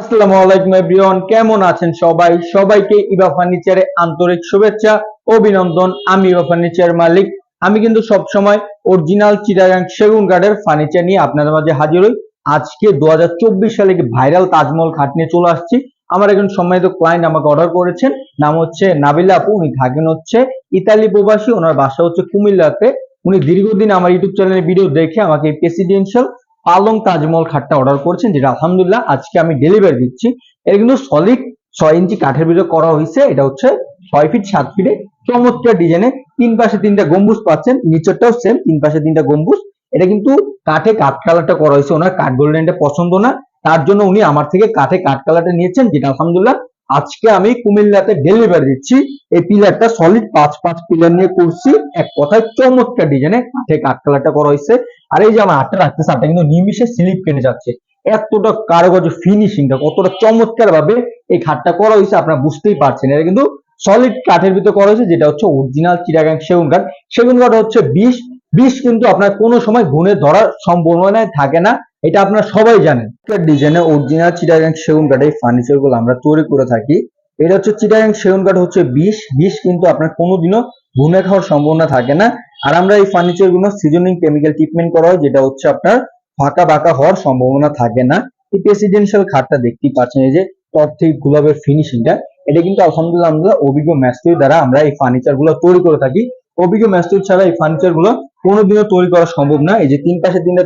আসসালামু আলাইকুম এভরিওয়ান, কেমন আছেন সবাই? সবাইকে ইবা ফার্নিচারে আন্তরিক শুভেচ্ছা, অভিনন্দন। আমি ইবা ফার্নিচার মালিক। আমি কিন্তু সব সময় অরিজিনাল চিটাগাং সেগুন কাঠের ফার্নিচার নিয়ে আপনাদের মাঝে হাজির হই। আজকে সালে ভাইরাল তাজমহল খাট নিয়ে চলে আসছি। আমার একজন সম্মানিত ক্লায়েন্ট আমাকে অর্ডার করেছেন। নাম হচ্ছে নাবিলা আপু। উনি থাকেন হচ্ছে ইতালি প্রবাসী। ওনার বাসা হচ্ছে কুমিল্লাতে। উনি দীর্ঘদিন আমার ইউটিউব চ্যানেলের ভিডিও দেখে আমাকে প্রেসিডেন্সিয়াল পালং তাজমহল খাটটা অর্ডার করেছেন, যেটা আলহামদুলিল্লাহ আজকে আমি ডেলিভারি দিচ্ছি। এটা কিন্তু সলিড ছয় ইঞ্চি কাঠের ভিতরে করা হয়েছে, এটা হচ্ছে ছয় ফিট সাত ফিটে চমৎকার ডিজাইনে তিন পাশে তিনটা গম্বুজ পাচ্ছেন, নিচেরটাও সেম তিন পাশে তিনটা গম্বুজ। এটা কিন্তু কাঠে কাঠ কালারটা করা হয়েছে, ওনার কাঠ গোল্ডেনটা পছন্দ না। তার জন্য উনি আমার থেকে কাঠে কাঠ কালারটা নিয়েছেন, যেটা আলহামদুলিল্লাহ আজকে আমি কুমিল্লাতে ডেলিভারি দিচ্ছি। এই পিলারটা সলিড পাঁচ পাঁচ পিলার নিয়ে করছি। এক কথায় চমৎকার ডিজাইনে কাঠে কাঠ কালারটা করা হয়েছে। আর এই যে আমার আটটা রাখতেছে আটটা কিন্তু নিমিশে স্লিপ কেটে যাচ্ছে। এতটা কারুকার্য ফিনিশিংটা কতটা চমৎকার ভাবে এই খাটটা করা হয়েছে, আপনারা বুঝতেই পারছেন। এটা কিন্তু সলিড কাঠের ভিতরে করা হয়েছে, যেটা হচ্ছে অরিজিনাল চিরাগাং সেগুন কাঠ সেগুন কাঠ হচ্ছে বিষ বিষ কিন্তু আপনার কোনো সময় গুণে ধরার সম্ভাবনায় থাকে না। এটা আপনারা সবাই জানেন। ডিজাইনে অরিজিনাল চিটাগাং সেগুন কাঠ ফার্নিচারগুলো আমরা তৈরি করে থাকি। এটা হচ্ছে চিটাগাং সেগুন কাঠ হচ্ছে বিষ। বিষ কিন্তু আপনার কোনোদিনও গুনে খাওয়ার সম্ভাবনা থাকে না। আর আমরা এই ফার্নিচারগুলো সিজনিং কেমিক্যাল ট্রিটমেন্ট করা হয়, যেটা হচ্ছে আপনার ফাঁকা বাঁকা হওয়ার সম্ভাবনা থাকে না। এই প্রেসিডেন্সিয়াল খাটটা দেখতেই পাচ্ছেন, এই যে টপ থেকে গোলাপের ফিনিশিংটা এটা কিন্তু আলহামদুলিল্লাহ আমরা অভিজ্ঞ ম্যাস্ট্রি দ্বারা আমরা এই ফার্নিচারগুলো তৈরি করে থাকি। অভিজ্ঞ ম্যাস্ট্রি ছাড়া এই ফার্নিচারগুলো কোনোদিনও তৈরি করা সম্ভব না। এই যে তিন পাশে তিনটা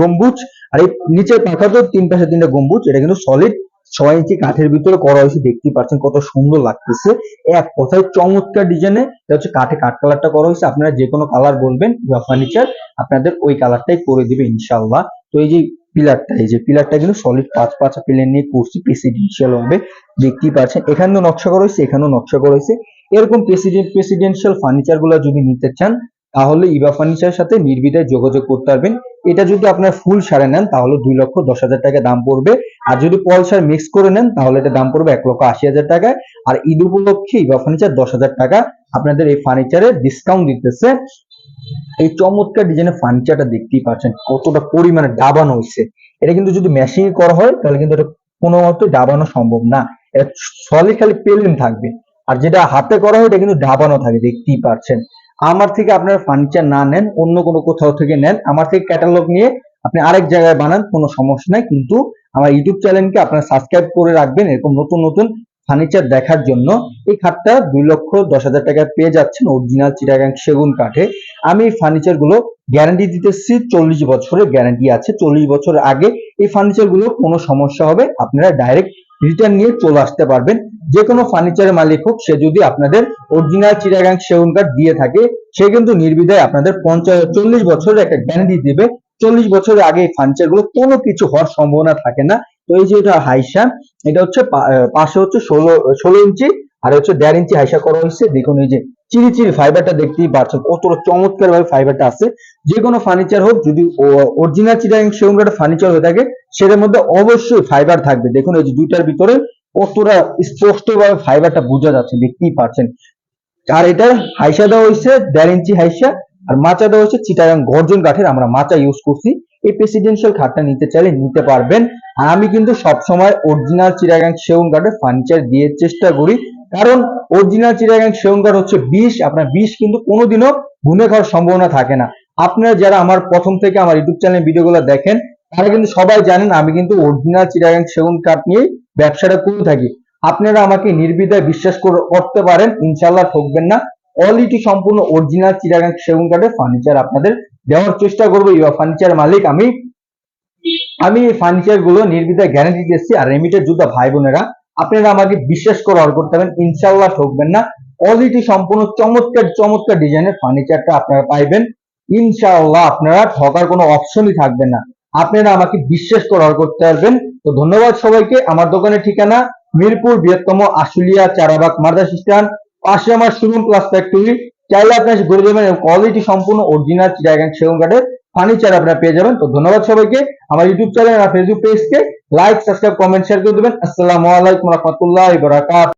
গম্বুজ আর এই নিচের পাখাতেও তিন পাশে তিনটা গম্বুজ, এটা কিন্তু সলিড ছয় ইঞ্চি কাঠের ভিতরে করা হয়েছে। দেখতে পাচ্ছেন কত সুন্দর লাগতেছে। এক কথায় চমৎকার ডিজাইনে এটা হচ্ছে কাঠে কাঠ কালারটা করা হয়েছে। আপনারা যে কোনো কালার বলবেন ফার্নিচার আপনাদের ওই কালারটাই করে দিবে ইনশাল্লাহ তো এই যে পিলারটা, এই যে পিলারটা কিন্তু সলিড পাঁচ পাঁচ পিলার নিয়ে করছি প্রেসিডেন্সিয়াল হবে। দেখতেই পাচ্ছেন, এখানেও নকশা করা হয়েছে, এখানেও নকশা করা হয়েছে। এরকম প্রেসিডেন্ট প্রেসিডেন্সিয়াল ফার্নিচারগুলো যদি নিতে চান তাহলে ইবা ফার্নিচারের সাথে নির্বিধায় যোগাযোগ করতে পারবেন। এটা যদি আপনার ফুল সারে নেন, তাহলে দুই লক্ষ দশ হাজার টাকা দাম পড়বে। আর যদি পল সার মিক্স করে নেন, তাহলে এটা দাম পড়বে এক লক্ষ আশি হাজার টাকা। আর ঈদ উপলক্ষে ইবা ফার্নিচার দশ হাজার টাকা। আপনাদের এই ফার্নিচারে ডিসকাউন্ট দিতেছে। এই চমৎকার ডিজাইনের ফার্নিচারটা দেখতেই পাচ্ছেন, কতটা পরিমাণে ডাবানো হয়েছে। এটা কিন্তু যদি মেশিন করা হয়, তাহলে কিন্তু এটা কোনো মতো ডাবানো সম্ভব না। এটা সলিড খালি পেলেন থাকবে। আর যেটা হাতে করা হয়, এটা কিন্তু ডাবানো থাকে, দেখতেই পাচ্ছেন। আমার থেকে আপনারা ফার্নিচার না নেন, অন্য কোনো কোথাও থেকে নেন, আমার থেকে ক্যাটালগ নিয়ে আপনি আরেক জায়গায় বানান, কোনো সমস্যা নাই। কিন্তু আমার ইউটিউব চ্যানেলকে আপনারা সাবস্ক্রাইব করে রাখবেন, এরকম নতুন নতুন ফার্নিচার দেখার জন্য। এই খাটটা দুই লক্ষ দশ হাজার টাকায় পেয়ে যাচ্ছেন অরিজিনাল চিটাগাং সেগুন কাঠে। আমি এই ফার্নিচারগুলো গ্যারান্টি দিতেছি, চল্লিশ বছরের গ্যারান্টি আছে। চল্লিশ বছর আগে এই ফার্নিচারগুলো কোনো সমস্যা হবে, আপনারা ডাইরেক্ট রিটার্ন নিয়ে চলে আসতে পারবেন। যে কোনো ফার্নিচারের মালিক হোক, সে যদি আপনাদের অরিজিনাল চিটাগাং সেগুন কাঠ দিয়ে থাকে, সে কিন্তু নির্বিধায় আপনাদের পঞ্চাশ, চল্লিশ বছরের একটা গ্যারান্টি দিবে। চল্লিশ বছরের আগে এই ফার্নিচারগুলো কোনো কিছু হওয়ার সম্ভাবনা থাকে না। তো এই যে এটা হাইসা এটা হচ্ছে পাশে হচ্ছে ষোলো ষোলো ইঞ্চি, আর হচ্ছে দেড় ইঞ্চি হাইসা করা হয়েছে। দেখুন এই যে চিরি চিরি ফাইবারটা দেখতেই পাচ্ছেন কতটা চমৎকার ভাবে ফাইবারটা আছে। যে কোনো ফার্নিচার হোক, যদি অরিজিনাল চিটাগাং সেগুন কাঠের ফার্নিচার হয়ে থাকে, সেটার মধ্যে অবশ্যই ফাইবার থাকবে। দেখুন এই যে দুইটার ভিতরে কতটা স্পষ্ট ভাবে ফাইবারটা বোঝা যাচ্ছে, দেখতেই পাচ্ছেন। আর এটা হাইসা দেওয়া হয়েছে, দেড় ইঞ্চি হাইসা, আর মাচা দেওয়া হচ্ছে চিটাগাং গর্জন কাঠের, আমরা মাচা ইউজ করছি। এই প্রেসিডেন্সিয়াল খাটটা নিতে চাইলে নিতে পারবেন। আর আমি কিন্তু সবসময় অরিজিনাল চিটাগাং সেগুন কাঠের ফার্নিচার দিয়ে চেষ্টা করি। কারণ অরিজিনাল চিটাগাং সেগুন কাঠ হচ্ছে বিষ, আপনার বিষ কিন্তু কোনোদিনও গুনে খাওয়ার সম্ভাবনা থাকে না। আপনারা যারা আমার প্রথম থেকে আমার ইউটিউব চ্যানেল ভিডিওগুলো দেখেন, তারা কিন্তু সবাই জানেন আমি কিন্তু অরিজিনাল চিটাগাং সেগুন কাঠ নিয়ে ব্যবসাটা করে থাকি। আপনারা আমাকে নির্বিধায় বিশ্বাস করতে পারেন ইনশাল্লাহ ঠকবেন না। কোয়ালিটি সম্পূর্ণ অরিজিনাল চিটাগাং সেগুন কাঠের ফার্নিচার আপনাদের দেওয়ার চেষ্টা করব। ইয়া ফার্নিচার মালিক আমি। আমি এই ফার্নিচারগুলো নির্বিধায় গ্যারান্টি দিচ্ছি আর রেমিটের যুদ্ধ ভাই বোনেরা, আপনারা আমাকে বিশ্বাস করে অর্ডার করতে পারেন ইনশাল্লাহ ঠকবেন না। কোয়ালিটি সম্পূর্ণ চমৎকার চমৎকার ডিজাইনের ফার্নিচারটা আপনারা পাইবেন। ইনশাআল্লাহ আপনারা ঠকার কোনো অপশনই থাকবে না। আপনারা আমাকে বিশ্বাস করে অর্ডার করতে পারবেন। তো ধন্যবাদ সবাইকে। আমার দোকানের ঠিকানা মিরপুর বৃহত্তম আশুলিয়া চারাবাগ মার্দাস স্ট্যান্ড পাশে আমার শোরুম প্লাস ফ্যাক্টরি। চাইলে আপনার ঘুরে যাবেন কোয়ালিটি সম্পূর্ণ অরিজিনাল চিটাগাং সেগুন কাঠের ফার্নিচার আপনারা পেয়ে যাবেন। তো ধন্যবাদ সবাইকে। আমার ইউটিউব চ্যানেল আর ফেসবুক পেজকে লাইক সাবস্ক্রাইব কমেন্ট শেয়ার করে দেবেন। আসসালামু আলাইকুম রহমতুল্লাহ বারাকাত